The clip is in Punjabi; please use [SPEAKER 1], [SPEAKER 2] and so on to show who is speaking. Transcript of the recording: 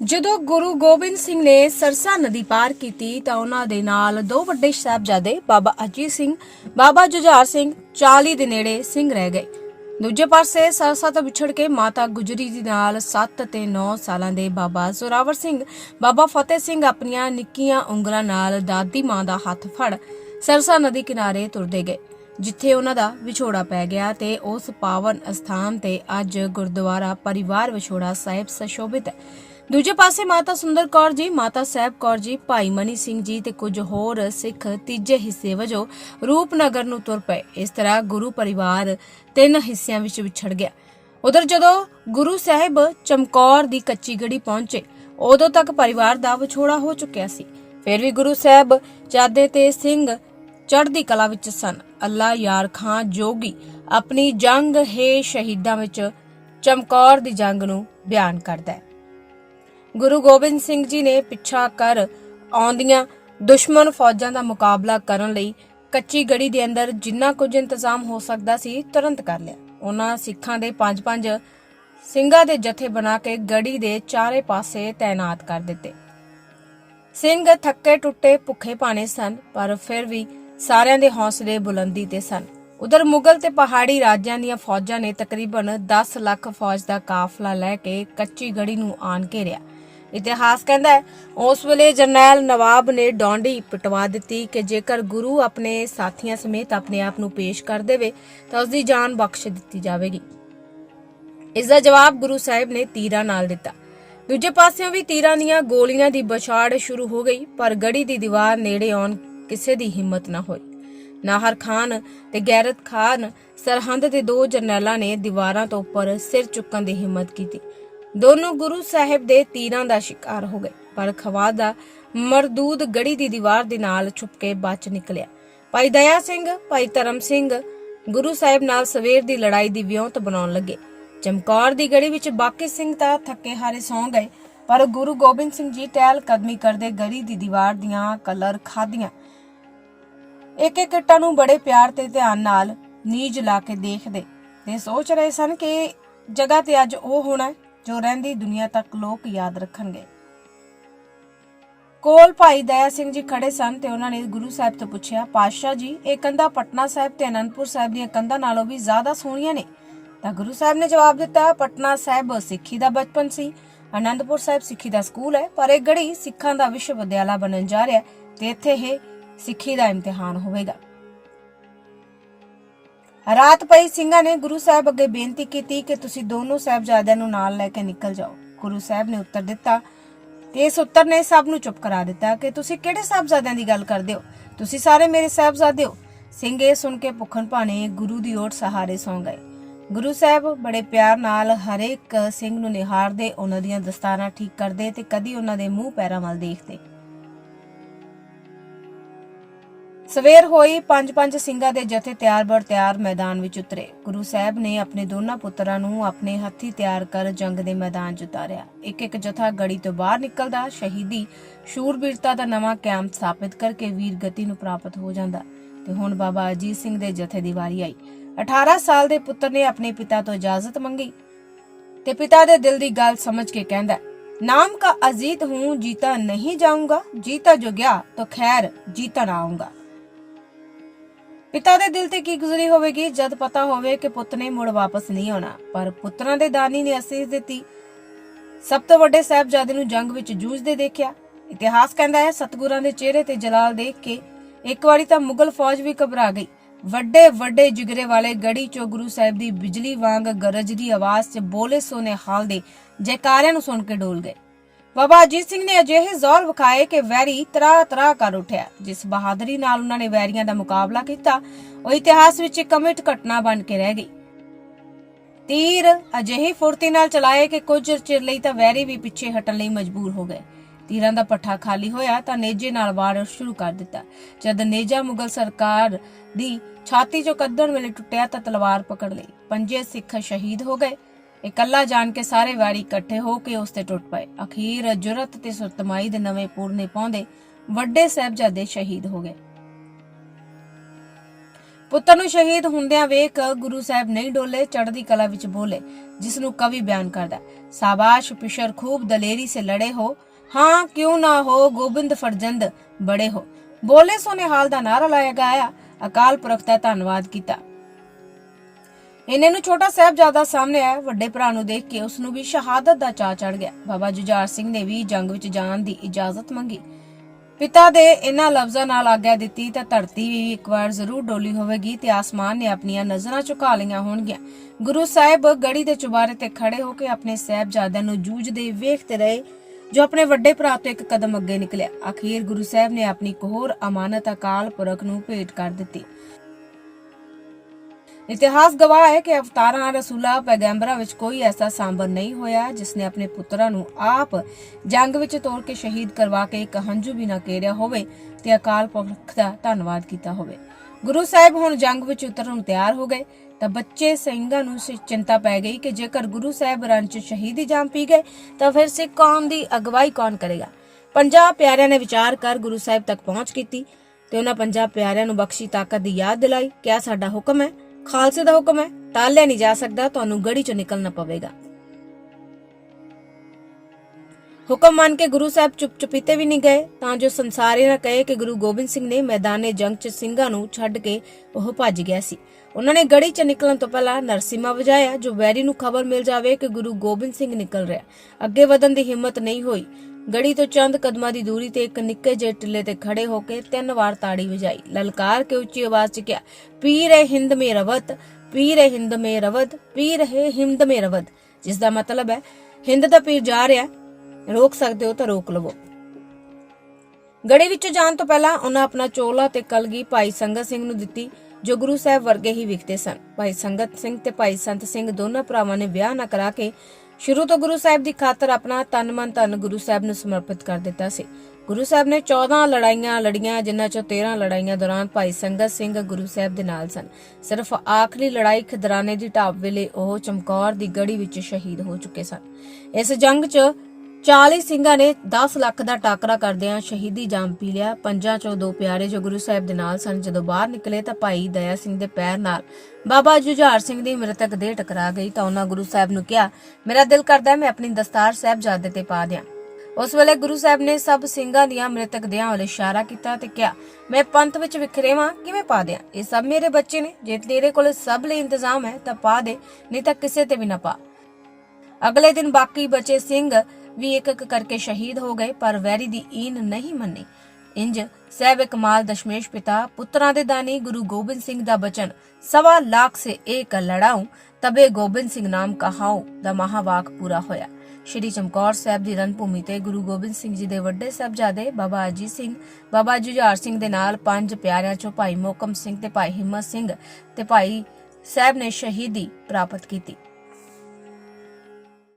[SPEAKER 1] ਜਦੋਂ ਗੁਰੂ ਗੋਬਿੰਦ ਸਿੰਘ ਨੇ ਸਰਸਾ ਨਦੀ ਪਾਰ ਕੀਤੀ ਤਾਂ ਉਹਨਾਂ ਦੇ ਨਾਲ ਦੋ ਵੱਡੇ ਸਾਹਿਬਜ਼ਾਦੇ, ਬਾਬਾ ਅਜੀਤ ਸਿੰਘ, ਬਾਬਾ ਜੁਝਾਰ ਸਿੰਘ 40 ਦੇ ਨੇੜੇ ਸਿੰਘ ਰਹਿ ਗਏ। ਦੂਜੇ ਪਾਸੇ ਸਰਸਾ ਤੋਂ ਵਿਛੜ ਕੇ ਮਾਤਾ ਗੁਜਰੀ ਜੀ ਨਾਲ 7 ਤੇ 9 ਸਾਲਾਂ ਦੇ ਬਾਬਾ ਜ਼ੋਰਾਵਰ ਸਿੰਘ, ਬਾਬਾ ਫਤਿਹ ਸਿੰਘ ਆਪਣੀਆਂ ਨਿੱਕੀਆਂ ਉਂਗਲਾਂ ਨਾਲ ਦਾਦੀ ਮਾਂ ਦਾ ਹੱਥ ਫੜ ਸਰਸਾ ਨਦੀ ਕਿਨਾਰੇ ਤੁਰਦੇ ਗਏ, ਜਿੱਥੇ ਉਹਨਾਂ ਦਾ ਵਿਛੋੜਾ ਪੈ ਗਿਆ ਤੇ ਉਸ ਪਾਵਨ ਅਸਥਾਨ ਤੇ ਅੱਜ ਗੁਰਦੁਆਰਾ ਪਰਿਵਾਰ ਵਿਛੋੜਾ ਸਾਹਿਬ ਸਸ਼ੋਭਿਤ ਹੈ। ਦੂਜੇ ਪਾਸੇ ਮਾਤਾ ਸੁੰਦਰ ਕੌਰ ਜੀ, ਮਾਤਾ ਸਾਹਿਬ ਕੌਰ ਜੀ, ਭਾਈ ਮਨੀ ਸਿੰਘ ਜੀ ਤੇ ਕੁਝ ਹੋਰ ਸਿੱਖ ਤੀਜੇ ਹਿੱਸੇ ਵਜੋਂ ਰੂਪਨਗਰ ਨੂੰ ਤੁਰ ਪਏ। ਇਸ ਤਰ੍ਹਾਂ ਗੁਰੂ ਪਰਿਵਾਰ ਤਿੰਨ ਹਿੱਸਿਆਂ ਵਿੱਚ ਵਿਛੜ ਗਿਆ। ਉਧਰ ਜਦੋਂ ਗੁਰੂ ਸਾਹਿਬ ਚਮਕੌਰ ਦੀ ਕੱਚੀ ਗੜੀ ਪਹੁੰਚੇ, ਉਦੋਂ ਤੱਕ ਪਰਿਵਾਰ ਦਾ ਵਿਛੋੜਾ ਹੋ ਚੁੱਕਿਆ ਸੀ। ਫਿਰ ਵੀ ਗੁਰੂ ਸਾਹਿਬ ਚਾਦੇ ਤੇ ਸਿੰਘ ਚੜ੍ਹਦੀ ਕਲਾ ਵਿੱਚ ਸਨ। ਅੱਲਾ ਯਾਰ ਖਾਂ ਜੋਗੀ ਆਪਣੀ ਜੰਗ ਹੈ ਸ਼ਹੀਦਾਂ ਵਿੱਚ ਚਮਕੌਰ ਦੀ ਜੰਗ ਨੂੰ ਬਿਆਨ ਕਰਦਾ ਹੈ। ਗੁਰੂ ਗੋਬਿੰਦ ਸਿੰਘ ਜੀ ਨੇ ਪਿੱਛਾ ਕਰ ਆਉਂਦੀਆਂ ਦੁਸ਼ਮਣ ਫੌਜਾਂ ਦਾ ਮੁਕਾਬਲਾ ਕਰਨ ਲਈ ਕੱਚੀ ਗੜੀ ਦੇ ਅੰਦਰ ਜਿੰਨਾ ਕੁਝ ਇੰਤਜ਼ਾਮ ਹੋ ਸਕਦਾ ਸੀ ਤੁਰੰਤ ਕਰ ਲਿਆ। ਉਹਨਾਂ ਸਿੱਖਾਂ ਦੇ ਪੰਜ ਪੰਜ ਸਿੰਘਾਂ ਦੇ ਜਥੇ ਬਣਾ ਕੇ ਗੜੀ ਦੇ ਚਾਰੇ ਪਾਸੇ ਤਾਇਨਾਤ ਕਰ ਦਿੱਤੇ। ਸਿੰਘ ਥੱਕੇ ਟੁੱਟੇ ਭੁੱਖੇ ਪਾਣੇ ਸਨ, ਪਰ ਫਿਰ ਵੀ ਸਾਰਿਆਂ ਦੇ ਹੌਸਲੇ ਬੁਲੰਦੀ ਤੇ ਸਨ। ਉਧਰ ਮੁਗਲ ਤੇ ਪਹਾੜੀ ਰਾਜਿਆਂ ਦੀਆਂ ਫੌਜਾਂ ਨੇ ਤਕਰੀਬਨ 10 ਲੱਖ ਫੌਜ ਦਾ ਕਾਫਲਾ ਲੈ ਕੇ ਕੱਚੀ ਗੜੀ ਨੂੰ ਆਣ ਘੇਰਿਆ। ਇਤਿਹਾਸ ਕਹਿੰਦਾ ਹੈ, ਉਸ ਵੇਲੇ ਜਰਨੈਲ ਨਵਾਬ ਨੇ ਡੌਂਡੀ ਪਟਵਾ ਦਿੱਤੀ ਕਿ ਜੇਕਰ ਗੁਰੂ ਆਪਣੇ ਸਾਥੀਆਂ ਸਮੇਤ ਆਪਣੇ ਆਪ ਨੂੰ ਪੇਸ਼ ਕਰ ਦੇਵੇ, ਤਾਂ ਉਸ ਦੀ ਜਾਨ ਬਖਸ਼ ਦਿੱਤੀ ਜਾਵੇਗੀ। ਇਸ ਦਾ ਜਵਾਬ ਗੁਰੂ ਸਾਹਿਬ ਨੇ ਤੀਰਾਂ ਨਾਲ ਦਿੱਤਾ। ਦੂਜੇ ਪਾਸਿਓਂ ਵੀ ਤੀਰਾਂ ਦੀਆਂ ਗੋਲੀਆਂ ਦੀ ਬਛਾੜ ਸ਼ੁਰੂ ਹੋ ਗਈ, ਪਰ ਗੜੀ ਦੀ ਦੀਵਾਰ ਨੇੜੇ ਆਉਣ ਕਿਸੇ ਦੀ ਹਿੰਮਤ ਨਾ ਹੋਈ। ਨਾਹਰ ਖਾਨ ਤੇ ਗੈਰਤ ਖਾਨ, ਸਰਹੰਦ ਦੇ ਦੋ ਜਰਨੈਲਾਂ ਨੇ ਦੀਵਾਰਾਂ ਤੋਂ ਉੱਪਰ ਸਿਰ ਚੁੱਕਣ ਦੀ ਹਿੰਮਤ ਕੀਤੀ। ਦੋਨੋਂ ਗੁਰੂ ਸਾਹਿਬ ਦੇ ਤੀਰਾਂ ਦਾ ਸ਼ਿਕਾਰ ਹੋ ਗਏ, ਪਰ ਖਵਾ ਦਾ ਮਰਦੂਦ ਗੜੀ ਦੀ ਦੀਵਾਰ ਦੇ ਨਾਲ ਛੁਪ ਕੇ ਬਚ ਨਿਕਲਿਆ। ਭਾਈ ਦਇਆ ਸਿੰਘ, ਭਾਈ ਧਰਮ ਸਿੰਘ ਗੁਰੂ ਸਾਹਿਬ ਨਾਲ ਸਵੇਰ ਦੀ ਲੜਾਈ ਦੀ ਵਿਉਂਤ ਬਣਾਉਣ ਲੱਗੇ। ਚਮਕੌਰ ਦੀ ਗੜੀ ਵਿੱਚ ਬਾਕੀ ਸਿੰਘ ਤਾਂ ਥੱਕੇ ਹਾਰੇ ਸੌਂ ਗਏ, ਪਰ ਗੁਰੂ ਗੋਬਿੰਦ ਸਿੰਘ ਜੀ ਟਹਿਲ ਕਦਮੀ ਕਰਦੇ ਗੜੀ ਦੀ ਦੀਵਾਰ ਦੀਆਂ ਕਲਰ ਖਾਦੀਆਂ ਇੱਕ ਇੱਕ ਇੱਟਾਂ ਨੂੰ ਬੜੇ ਪਿਆਰ ਤੇ ਧਿਆਨ ਨਾਲ ਨੀਜ ਲਾ ਕੇ ਦੇਖਦੇ। ਤੇ ਸੋਚ ਰਹੇ ਸਨ ਕਿ ਜਗ੍ਹਾ ਤੇ ਅੱਜ ਉਹ ਹੋਣਾ ਜੋ ਰਹਿੰਦੀ ਦੁਨੀਆ ਤੱਕ ਲੋਕ ਯਾਦ ਰੱਖਣਗੇ। ਕੋਲ ਭਾਈ ਦਇਆ ਸਿੰਘ ਜੀ ਖੜੇ ਸਨ ਤੇ ਉਹਨਾਂ ਨੇ ਗੁਰੂ ਸਾਹਿਬ ਤੋਂ ਪੁੱਛਿਆ, ਪਾਤਸ਼ਾਹ ਜੀ, ਇਹ ਕੰਧਾਂ ਪਟਨਾ ਸਾਹਿਬ ਤੇ ਅਨੰਦਪੁਰ ਸਾਹਿਬ ਦੀਆਂ ਕੰਧਾਂ ਨਾਲੋਂ ਵੀ ਜ਼ਿਆਦਾ ਸੋਹਣੀਆਂ ਨੇ। ਤਾਂ ਗੁਰੂ ਸਾਹਿਬ ਨੇ ਜਵਾਬ ਦਿੱਤਾ, ਪਟਨਾ ਸਾਹਿਬ ਸਿੱਖੀ ਦਾ ਬਚਪਨ ਸੀ, ਅਨੰਦਪੁਰ ਸਾਹਿਬ ਸਿੱਖੀ ਦਾ ਸਕੂਲ ਹੈ, ਪਰ ਇਹ ਗੜੀ ਸਿੱਖਾਂ ਦਾ ਵਿਸ਼ਵ ਵਿਦਿਆਲਾ ਬਣਨ ਜਾ ਰਿਹਾ ਤੇ ਇੱਥੇ ਇਹ ਸਿੱਖੀ ਦਾ ਇਮਤਿਹਾਨ ਹੋਵੇਗਾ। ਰਾਤ ਪਈ ਸਿੰਘਾਂ ਨੇ ਗੁਰੂ ਸਾਹਿਬ ਅੱਗੇ ਬੇਨਤੀ ਕੀਤੀ ਕਿ ਤੁਸੀਂ ਦੋਨੋਂ ਸਾਹਿਬਜ਼ਾਦਿਆਂ ਨੂੰ ਨਾਲ ਲੈ ਕੇ ਨਿਕਲ ਜਾਓ। ਗੁਰੂ ਸਾਹਿਬ ਨੇ ਉੱਤਰ ਦਿੱਤਾ ਤੇ ਇਸ ਉੱਤਰ ਨੇ ਸਭ ਨੂੰ ਚੁੱਪ ਕਰਾ ਦਿੱਤਾ ਕਿ ਤੁਸੀਂ ਕਿਹੜੇ ਸਾਹਿਬਜ਼ਾਦਿਆਂ ਦੀ ਗੱਲ ਕਰਦੇ ਹੋ? ਤੁਸੀਂ ਸਾਰੇ ਮੇਰੇ ਸਾਹਿਬਜ਼ਾਦੇ ਹੋ। ਸਿੰਘ ਇਹ ਸੁਣ ਕੇ ਭੁੱਖਣ ਭਾਣੇ ਗੁਰੂ ਦੀ ਓਟ ਸਹਾਰੇ ਸੌਂ ਗਏ। ਗੁਰੂ ਸਾਹਿਬ ਬੜੇ ਪਿਆਰ ਨਾਲ ਹਰੇਕ ਸਿੰਘ ਨੂੰ ਨਿਹਾਰਦੇ, ਉਹਨਾਂ ਦੀਆਂ ਦਸਤਾਰਾਂ ਠੀਕ ਕਰਦੇ ਤੇ ਕਦੀ ਉਹਨਾਂ ਦੇ ਮੂੰਹ ਪੈਰਾਂ ਵੱਲ ਦੇਖਦੇ। ਸਵੇਰ ਹੋਈ ਪੰਜ-ਪੰਜ ਸਿੰਘਾਂ ਦੇ ਜਥੇ ਤਿਆਰ ਬਰ ਤਿਆਰ ਮੈਦਾਨ ਵਿੱਚ ਉਤਰੇ। ਗੁਰੂ ਸਾਹਿਬ ਨੇ ਆਪਣੇ ਦੋਨਾਂ ਪੁੱਤਰਾਂ ਨੂੰ ਆਪਣੇ ਹੱਥੀ ਤਿਆਰ ਕਰ ਜੰਗ ਦੇ ਮੈਦਾਨ 'ਚ ਉਤਾਰਿਆ। ਇੱਕ-ਇੱਕ ਜਥਾ ਗੜੀ ਤੋਂ ਬਾਹਰ ਨਿਕਲਦਾ, ਸ਼ਹੀਦੀ ਸ਼ੂਰਬੀਰਤਾ ਦਾ ਨਵਾਂ ਕੈਂਪ ਸਥਾਪਿਤ ਕਰਕੇ ਵੀਰ ਗਤੀ ਨੂੰ ਪ੍ਰਾਪਤ ਹੋ ਜਾਂਦਾ ਤੇ ਹੁਣ ਬਾਬਾ ਅਜੀਤ ਸਿੰਘ ਦੇ ਜਥੇ ਦੀ ਵਾਰੀ ਆਈ। 18 ਸਾਲ ਦੇ ਪੁੱਤਰ ਨੇ ਆਪਣੇ ਪਿਤਾ ਤੋਂ ਇਜਾਜ਼ਤ ਮੰਗੀ ਤੇ ਪਿਤਾ ਦੇ ਦਿਲ ਦੀ ਗੱਲ ਸਮਝ ਕੇ ਕਹਿੰਦਾ, ਨਾਮ ਕਾ ਅਜੀਤ ਹੂੰ, ਜੀਤਾ ਨਹੀਂ ਜਾਊਂਗਾ, ਜੀਤਾ ਜੋ ਗਿਆ ਤੋ ਖੈਰ ਜੀਤਾ ਨਾ ਆਉਂਗਾ ਪਿਤਾ ਦੇ ਦਿਲ ਤੇ ਕੀ ਗੁਜ਼ਰੀ ਹੋਵੇਗੀ, ਜਦ ਪਤਾ ਹੋਵੇ ਕਿ ਪੁੱਤ ਨੇ ਮੁੜ ਵਾਪਸ ਨਹੀਂ ਆਉਣਾ। ਪਰ ਪੁੱਤਰਾਂ ਦੇ ਦਾਨੀ ਨੇ ਅਸੀਸ ਦਿੱਤੀ। ਸਭ ਤੋਂ ਵੱਡੇ ਸਾਹਿਬਜ਼ਾਦੇ ਨੂੰ ਜੰਗ ਵਿੱਚ ਜੂਝਦੇ ਦੇਖਿਆ। ਇਤਿਹਾਸ ਕਹਿੰਦਾ ਹੈ, ਸਤਗੁਰਾਂ ਦੇ ਚਿਹਰੇ ਤੇ ਜਲਾਲ ਦੇਖ ਕੇ ਇੱਕ ਵਾਰੀ ਤਾਂ ਮੁਗਲ ਫੌਜ ਵੀ ਘਬਰਾ ਗਈ। ਵੱਡੇ ਵੱਡੇ ਜਿਗਰੇ ਵਾਲੇ ਗੜੀ ਚੋਂ ਗੁਰੂ ਸਾਹਿਬ ਦੀ ਬਿਜਲੀ ਵਾਂਗ ਗਰਜਦੀ ਆਵਾਜ਼ 'ਚ ਬੋਲੇ ਸੋਨੇ ਹਾਲ ਦੇ ਜੈਕਾਰਿਆਂ ਨੂੰ ਸੁਣ ਕੇ ਡੋਲ ਗਏ। ਬਾਬਾ ਅਜੀਤ ਸਿੰਘ ਨੇ ਅਜਿਹੇ ਜ਼ੋਰ ਵਿਖਾਏ ਕਿ ਵੈਰੀ ਤਰਾ ਤਰਾ ਕਰ ਉੱਠਿਆ, ਜਿਸ ਬਹਾਦਰੀ ਨਾਲ ਉਹਨਾਂ ਨੇ ਵੈਰੀਆਂ ਦਾ ਮੁਕਾਬਲਾ ਕੀਤਾ, ਉਹ ਇਤਿਹਾਸ ਵਿੱਚ ਇੱਕ ਅਮਿਟ ਘਟਨਾ ਬਣ ਕੇ ਰਹਿ ਗਈ। ਤੀਰ ਅਜਿਹੀ ਫੁਰਤੀ ਨਾਲ ਚਲਾਏ ਕਿ ਕੁਝ ਚਿਰ ਲਈ ਤਾਂ ਵੈਰੀ ਵੀ ਪਿੱਛੇ ਹਟਣ ਲਈ ਮਜਬੂਰ ਹੋ ਗਏ। ਤੀਰਾਂ ਦਾ ਪੱਠਾ ਖਾਲੀ ਹੋਇਆ ਤਾਂ ਨੇਜੇ ਨਾਲ ਵਾਰ ਸ਼ੁਰੂ ਕਰ ਦਿੱਤਾ। ਜਦ ਨੇਜਾ ਮੁਗਲ ਸਰਕਾਰ ਦੀ ਛਾਤੀ ਚੋਂ ਕੱਦਣ ਵੇਲੇ ਟੁੱਟਿਆ ਤਾਂ ਤਲਵਾਰ ਪਕੜ ਲਈ। ਪੰਜੇ ਸਿੱਖ ਸ਼ਹੀਦ ਹੋ ਗਏ। ਇਕੱਲਾ ਜਾਣ ਕੇ ਸਾਰੇ ਵਾਰੀ ਇਕੱਠੇ ਹੋ ਕੇ ਉਸ ਤੇ ਟੁੱਟ ਪਏ। ਅਖੀਰ ਜੁਰਤ ਤੇ ਸੁਰਤਮਾਈ ਦੇ ਨਵੇਂ ਪੂਰਨੇ ਪਾਉਂਦੇ ਵੱਡੇ ਸਾਹਿਬਜ਼ਾਦੇ ਸ਼ਹੀਦ ਹੋ ਗਏ। ਪੁੱਤਰ ਨੂੰ ਸ਼ਹੀਦ ਹੁੰਦਿਆਂ ਵੇਖ ਗੁਰੂ ਸਾਹਿਬ ਨਹੀਂ ਡੋਲੇ, ਚੜ੍ਹਦੀ ਕਲਾ ਵਿੱਚ ਬੋਲੇ ਜਿਸ ਨੂੰ ਕਵੀ ਬਿਆਨ ਕਰਦਾ ਸਾਬਾਸ਼ ਪਿਸ਼ਰ, ਖੂਬ ਦਲੇਰੀ ਸੇ ਲੜੇ ਹੋ। ਹਾਂ, ਕਿਉਂ ਨਾ ਹੋ, ਗੋਬਿੰਦ ਫਰਜੰਦ ਬੜੇ ਹੋ। ਬੋਲੇ ਸੋਨੇ ਹਾਲ ਦਾ ਨਾਰਾ ਲਾਇਆ ਗਿਆ ਅਕਾਲ ਪੁਰਖ ਦਾ ਧੰਨਵਾਦ ਕੀਤਾ। ਇਹਨੇ ਨੂੰ ਛੋਟਾ ਸਾਹਿਬਜ਼ਾਦਾ ਸਾਹਮਣੇ ਆਇਆ। ਵੱਡੇ ਭਰਾ ਨੂੰ ਦੇਖ ਕੇ ਉਸ ਨੂੰ ਵੀ ਸ਼ਹਾਦਤ ਦਾ ਚਾਅ ਚੜ ਗਿਆ। ਬਾਬਾ ਜੁਝਾਰ ਸਿੰਘ ਨੇ ਵੀ ਜੰਗ ਵਿੱਚ ਜਾਣ ਦੀ ਇਜਾਜ਼ਤ ਮੰਗੀ। ਪਿਤਾ ਦੇ ਇਹਨਾਂ ਲਫ਼ਜ਼ਾਂ ਨਾਲ ਆਗਿਆ ਦਿੱਤੀ ਤਾਂ ਧਰਤੀ ਵੀ ਇੱਕ ਵਾਰ ਜ਼ਰੂਰ ਡੋਲੀ ਹੋਵੇਗੀ ਤੇ ਆਸਮਾਨ ਨੇ ਆਪਣੀਆਂ ਨਜ਼ਰਾਂ ਝੁਕਾ ਲਈਆਂ ਹੋਣਗੀਆਂ। ਗੁਰੂ ਸਾਹਿਬ ਗੜੀ ਦੇ ਚੁਬਾਰੇ ਤੇ ਖੜੇ ਹੋ ਕੇ ਆਪਣੇ ਸਾਹਿਬਜ਼ਾਦਿਆਂ ਨੂੰ ਜੂਝਦੇ ਵੇਖਦੇ ਰਹੇ, ਜੋ ਆਪਣੇ ਵੱਡੇ ਭਰਾ ਤੋਂ ਇੱਕ ਕਦਮ ਅੱਗੇ ਨਿਕਲਿਆ। ਅਖੀਰ ਗੁਰੂ ਸਾਹਿਬ ਨੇ ਆਪਣੀ ਇੱਕ ਹੋਰ ਅਮਾਨਤ ਅਕਾਲ ਪੁਰਖ ਨੂੰ ਭੇਟ ਕਰ ਦਿੱਤੀ। ਇਤਿਹਾਸ ਗਵਾਹ ਹੈ ਕਿ ਅਵਤਾਰਾਂ, ਰਸੂਲਾ, ਪੈਗੰਬਰਾਂ ਵਿੱਚ ਕੋਈ ਐਸਾ ਸਾਂਬਰ ਨਹੀਂ ਹੋਇਆ ਜਿਸ ਨੇ ਆਪਣੇ ਪੁੱਤਰਾਂ ਨੂੰ ਆਪ ਜੰਗ ਵਿੱਚ ਤੋੜ ਕੇ ਸ਼ਹੀਦ ਕਰਵਾ ਕੇ ਇੱਕ ਹੰਝੂ ਵੀ ਨਾ ਕੇਰਿਆ ਹੋਵੇ ਤੇ ਅਕਾਲ ਪੁਰਖ ਦਾ ਧੰਨਵਾਦ ਕੀਤਾ ਹੋਵੇ। ਗੁਰੂ ਸਾਹਿਬ ਹੁਣ ਜੰਗ ਵਿੱਚ ਉਤਰਨ ਨੂੰ ਤਿਆਰ ਹੋ ਗਏ, ਤਾਂ ਬੱਚੇ ਸਿੰਘਾਂ ਨੂੰ ਚਿੰਤਾ ਪੈ ਗਈ ਕਿ ਜੇਕਰ ਗੁਰੂ ਸਾਹਿਬ ਰਨ ਚ ਸ਼ਹੀਦੀ ਜਾਮ ਪੀ ਗਏ, ਤਾਂ ਫਿਰ ਸਿੱਖ ਕੌਮ ਦੀ ਅਗਵਾਈ ਕੌਣ ਕਰੇਗਾ? ਪੰਜਾਹ ਪਿਆਰਿਆਂ ਨੇ ਵਿਚਾਰ ਕਰ ਗੁਰੂ ਸਾਹਿਬ ਤੱਕ ਪਹੁੰਚ ਕੀਤੀ ਤੇ ਉਹਨਾਂ ਪੰਜਾਹ ਪਿਆਰਿਆਂ ਨੂੰ ਬਖਸ਼ੀ ਤਾਕਤ ਦੀ ਯਾਦ ਦਿਲਾਈ। ਕਿਆ ਸਾਡਾ ਹੁਕਮ ਹੈ? ਖਾਲਸੇ ਦਾ ਹੁਕਮ ਹੈ ਟਾਲਿਆ ਨਹੀਂ ਜਾ ਸਕਦਾ, ਤੁਹਾਨੂੰ ਗੜੀ ਚੋਂ ਨਿਕਲਣਾ ਪਵੇਗਾ। ਹੁਕਮ ਮੰਨ ਕੇ ਗੁਰੂ ਸਾਹਿਬ ਚੁੱਪ ਵੀ ਨਹੀਂ ਗਏ, ਤਾਂ ਜੋ ਸੰਸਾਰੀ ਨਾ ਕਹੇ ਕਿ ਗੁਰੂ ਗੋਬਿੰਦ ਸਿੰਘ ਨੇ ਮੈਦਾਨੇ ਜੰਗ 'ਚ ਸਿੰਘਾਂ ਨੂੰ ਛੱਡ ਕੇ ਉਹ ਭੱਜ ਗਿਆ ਸੀ। ਉਹਨਾਂ ਨੇ ਗੜੀ 'ਚ ਨਿਕਲਣ ਤੋਂ ਪਹਿਲਾਂ ਨਰਸਿਮਾ ਵਜਾਇਆ, ਜੋ ਵੈਰੀ ਨੂੰ ਖਬਰ ਮਿਲ ਜਾਵੇ ਕਿ ਗੁਰੂ ਗੋਬਿੰਦ ਸਿੰਘ ਨਿਕਲ ਰਿਹਾ। ਅੱਗੇ ਵਧਣ ਦੀ ਹਿੰਮਤ ਨਹੀਂ ਹੋਈ। ਗੜੀ ਤੋਂ ਚੰਦ ਕਦਮਾਂ ਦੀ ਦੂਰੀ ਤੇ ਇੱਕ ਨਿੱਕੇ ਜਿਹੇ ਟਿੱਲੇ ਤੇ ਖੜੇ ਹੋ ਕੇ ਤਿੰਨ ਵਾਰ ਤਾੜੀ ਵਜਾਈ। ਲਲਕਾਰ ਕੇ ਉੱਚੀ ਆਵਾਜ਼ 'ਚ ਕਿਹਾ ਪੀਰ ਹੈ ਹਿੰਦ ਮੇ ਰਵਤ ਪੀਰ ਹੈ ਹਿੰਦ ਮੇ ਰਵਤ ਪੀਰ ਹੈ ਹਿੰਦ ਮੇ ਰਵਤ ਜਿਸ ਦਾ ਮਤਲਬ ਹੈ, ਹਿੰਦ ਦਾ ਪੀਰ ਜਾ ਰਿਹਾ ਰੋਕ ਸਕਦੇ ਹੋ ਤਾਂ ਰੋਕ ਲਵੋ। ਗੜੀ ਵਿੱਚੋਂ ਜਾਣ ਤੋਂ ਪਹਿਲਾਂ ਉਹਨਾਂ ਆਪਣਾ ਚੋਲਾ ਤੇ ਕਲਗੀ ਭਾਈ ਸੰਗਤ ਸਿੰਘ ਨੂੰ ਦਿੱਤੀ, ਜੋ ਗੁਰੂ ਸਾਹਿਬ ਵਰਗੇ ਹੀ ਵਿਖਦੇ ਸਨ। ਭਾਈ ਸੰਗਤ ਸਿੰਘ ਤੇ ਭਾਈ ਸੰਤ ਸਿੰਘ ਦੋਨਾਂ ਭਰਾਵਾਂ ਨੇ ਵਿਆਹ ਨਾ ਕਰਾ ਕੇ ਸ਼ੁਰੂ ਤੋਂ ਗੁਰੂ ਸਾਹਿਬ ਦੀ ਖਾਤਰ ਆਪਣਾ ਤਨ ਮਨ ਧਨ ਗੁਰੂ ਸਾਹਿਬ ਨੂੰ ਸਮਰਪਿਤ ਕਰ ਦਿੱਤਾ ਸੀ। ਗੁਰੂ ਸਾਹਿਬ ਨੇ 14 ਲੜਾਈਆਂ ਲੜੀਆਂ, ਜਿਨ੍ਹਾਂ ਚੋਂ 13 ਲੜਾਈਆਂ ਦੌਰਾਨ ਭਾਈ ਸੰਗਤ ਸਿੰਘ ਗੁਰੂ ਸਾਹਿਬ ਦੇ ਨਾਲ ਸਨ। ਸਿਰਫ ਆਖਰੀ ਲੜਾਈ ਖਿਦਰਾਨੇ ਦੀ ਢਾਬ ਵੇਲੇ ਉਹ ਚਮਕੌਰ ਦੀ ਗੜੀ ਵਿੱਚ ਸ਼ਹੀਦ ਹੋ ਚੁੱਕੇ ਸਨ। ਇਸ ਜੰਗ 'ਚ 40 ਸਿੰਘਾਂ ਨੇ 10 ਲੱਖ ਦਾ ਟਾਕਰਾ ਕਰਦਿਆਂ ਸ਼ਹੀਦੀ ਜਾਮ ਪੀ ਲਿਆ। ਪੰਜਾਂ ਚੋਂ ਦੋ ਪਿਆਰੇ ਜੋ ਗੁਰੂ ਸਾਹਿਬ ਦੇ ਨਾਲ ਸਨ, ਜਦੋਂ ਬਾਹਰ ਨਿਕਲੇ ਤਾਂ ਭਾਈ ਦਇਆ ਸਿੰਘ ਦੇ ਪੈਰ ਨਾਲ ਬਾਬਾ ਜੁਝਾਰ ਸਿੰਘ ਦੀ ਮ੍ਰਿਤਕ ਦੇਹ ਟਕਰਾ ਗਈ ਤਾਂ ਉਹਨਾਂ ਗੁਰੂ ਸਾਹਿਬ ਨੂੰ ਕਿਹਾ, ਮੇਰਾ ਦਿਲ ਕਰਦਾ ਮੈਂ ਆਪਣੀ ਦਸਤਾਰ ਸਾਹਿਬਜ਼ਾਦੇ ਤੇ ਪਾ ਦਿਆਂ। ਉਸ ਵੇਲੇ ਗੁਰੂ ਸਾਹਿਬ ਨੇ ਸਭ ਸਿੰਘਾਂ ਦੀਆਂ ਮ੍ਰਿਤਕ ਦੇਹਾਂ ਵੱਲ ਇਸ਼ਾਰਾ ਕੀਤਾ ਤੇ ਕਿਹਾ, ਮੈਂ ਪੰਥ ਵਿੱਚ ਵਿਖਰੇਵਾਂ ਕਿਵੇਂ ਪਾ ਦਿਆਂ? ਇਹ ਸਭ ਮੇਰੇ ਬੱਚੇ ਨੇ। ਜੇ ਤੇਰੇ ਕੋਲ ਸਭ ਲਈ ਇੰਤਜ਼ਾਮ ਹੈ ਤਾਂ ਪਾ ਦੇ, ਨਹੀਂ ਤਾਂ ਕਿਸੇ ਤੇ ਵੀ ਨਾ ਪਾ। ਅਗਲੇ ਦਿਨ ਬਾਕੀ ਬਚੇ ਸਿੰਘ ਵੀ ਇੱਕ ਇੱਕ ਕਰਕੇ ਸ਼ਹੀਦ ਹੋ ਗਏ, ਪਰ ਵੈਰੀ ਦੀ ਈਨ ਨਹੀਂ ਮੰਨੀ। ਇੰਜ ਸਹਿਬ ਕਮਾਲ ਦਸ਼ਮੇਸ਼ ਪਿਤਾ, ਪੁੱਤਰਾਂ ਦੇ ਦਾਨੀ ਗੁਰੂ ਗੋਬਿੰਦ ਸਿੰਘ ਦਾ ਬਚਨ, ਸਵਾ ਲੱਖ ਸੇ ਏਕ ਲੜਾਉ, ਤਬੇ ਗੋਬਿੰਦ ਸਿੰਘ ਨਾਮ ਕਹਾਉ, ਦਾ ਮਹਾਵਾਕ ਪੂਰਾ ਹੋਇਆ। ਸ਼੍ਰੀ ਚਮਕੌਰ ਸਾਹਿਬ ਦੀ ਰਣ ਭੂਮੀ ਤੇ ਗੁਰੂ ਗੋਬਿੰਦ ਸਿੰਘ ਜੀ ਦੇ ਵੱਡੇ ਸਾਹਿਬਜ਼ਾਦੇ ਬਾਬਾ ਅਜੀਤ ਸਿੰਘ, ਬਾਬਾ ਜੁਝਾਰ ਸਿੰਘ ਦੇ ਨਾਲ ਪੰਜ ਪਿਆਰਿਆਂ ਚੋਂ ਭਾਈ ਮੋਕਮ ਸਿੰਘ ਤੇ ਭਾਈ ਹਿੰਮਤ ਸਿੰਘ ਤੇ ਭਾਈ ਸਾਹਿਬ ਨੇ ਸ਼ਹੀਦੀ ਪ੍ਰਾਪਤ ਕੀਤੀ।